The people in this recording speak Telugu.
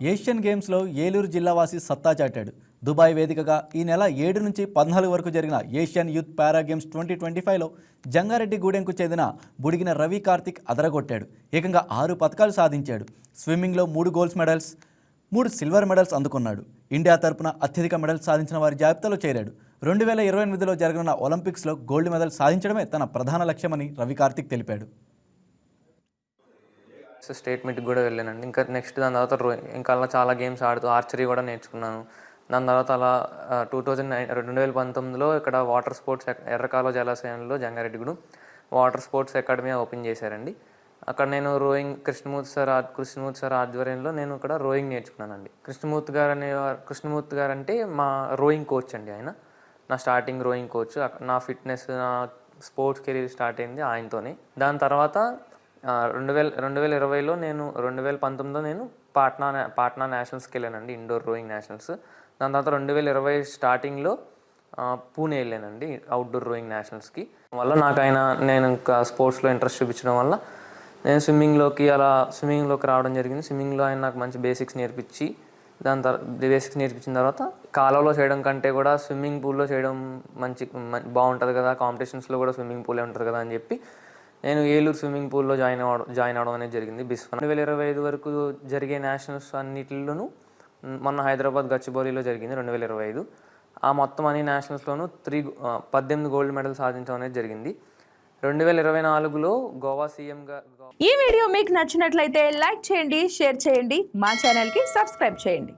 ఏషియన్ గేమ్స్లో ఏలూరు జిల్లావాసి సత్తా చాటాడు. దుబాయ్ వేదికగా ఈ నెల ఏడు నుంచి పద్నాలుగు వరకు జరిగిన Asian youth para games twenty twenty ఫైవ్లో జంగారెడ్డి గూడెంకు చెందిన బుడిగిన రవి కార్తిక్ అదరగొట్టాడు. ఏకంగా ఆరు పథకాలు సాధించాడు. స్విమ్మింగ్లో మూడు గోల్డ్ మెడల్స్ మూడు సిల్వర్ మెడల్స్ అందుకున్నాడు. ఇండియా తరపున అత్యధిక మెడల్స్ సాధించిన వారి జాబితాలో చేరాడు. రెండు వేల ఇరవై ఎనిమిదిలో జరగనున్న ఒలింపిక్స్లో గోల్డ్ మెడల్ సాధించడమే తన ప్రధాన లక్ష్యమని రవి కార్తిక్ తెలిపాడు. స్టేట్మెంట్కి స్టేట్ కూడా వెళ్ళానండి. ఇంకా నెక్స్ట్ దాని తర్వాత ఇంకా అలా చాలా గేమ్స్ ఆడుతూ ఆర్చరీ కూడా నేర్చుకున్నాను. దాని తర్వాత అలా టూ థౌజండ్ నైన్ రెండు వేల పంతొమ్మిదిలో ఇక్కడ water sports ఎర్రకాల జలాశయంలో Jangareddygudem water sports academy open చేశారండి. అక్కడ నేను rowing Krishnamurthy sir Krishnamurthy sir ఆధ్వర్యంలో నేను ఇక్కడ రోయింగ్ నేర్చుకున్నానండి. కృష్ణమూర్తి గారు అనే కృష్ణమూర్తి గారు అంటే మా రోయింగ్ కోచ్ అండి ఆయన. నా స్టార్టింగ్ రోయింగ్ కోచ్ నా ఫిట్నెస్ నా స్పోర్ట్స్ కెరీర్ స్టార్ట్ అయింది ఆయనతోనే. దాని తర్వాత రెండు వేల రెండు వేల ఇరవైలో నేను రెండు వేల పంతొమ్మిదిలో నేను పాట్నా పాట్నా నేషనల్స్కి వెళ్ళానండి ఇండోర్ రోయింగ్ నేషనల్స్. దాని తర్వాత రెండు వేల ఇరవై స్టార్టింగ్లో పూణే వెళ్ళానండి అవుట్డోర్ రోయింగ్ నేషనల్స్కి. వల్ల నాకు ఆయన నేను ఇంకా స్పోర్ట్స్లో ఇంట్రెస్ట్ చూపించడం వల్ల నేను స్విమ్మింగ్లోకి అలా స్విమ్మింగ్లోకి రావడం జరిగింది. స్విమ్మింగ్లో ఆయన నాకు మంచి బేసిక్స్ నేర్పించి దాని తర్వాత బేసిక్స్ నేర్పించిన తర్వాత కాలంలో చేయడం కంటే కూడా స్విమ్మింగ్ పూల్లో చేయడం మంచి బాగుంటుంది కదా కాంపిటీషన్స్లో కూడా స్విమ్మింగ్ పూలే ఉంటుంది కదా అని చెప్పి నేను ఏలూరు స్విమ్మింగ్ పూల్లో జాయిన్ అవ్వడం జాయిన్ అవ్వడం అనేది జరిగింది. బిస్ రెండు వేల ఇరవై ఐదు వరకు జరిగే నేషనల్స్ అన్నిటిలోనూ మొన్న హైదరాబాద్ గచ్చిబౌలిలో జరిగింది రెండు వేల ఇరవై ఐదు. ఆ మొత్తం అన్ని నేషనల్స్లోనూ త్రీ పద్దెనిమిది గోల్డ్ మెడల్ సాధించడం అనేది జరిగింది. రెండు వేల ఇరవై నాలుగులో గోవా సీఎంగా ఈ వీడియో మీకు నచ్చినట్లయితే లైక్ చేయండి షేర్ చేయండి మా ఛానల్కి సబ్స్క్రైబ్ చేయండి.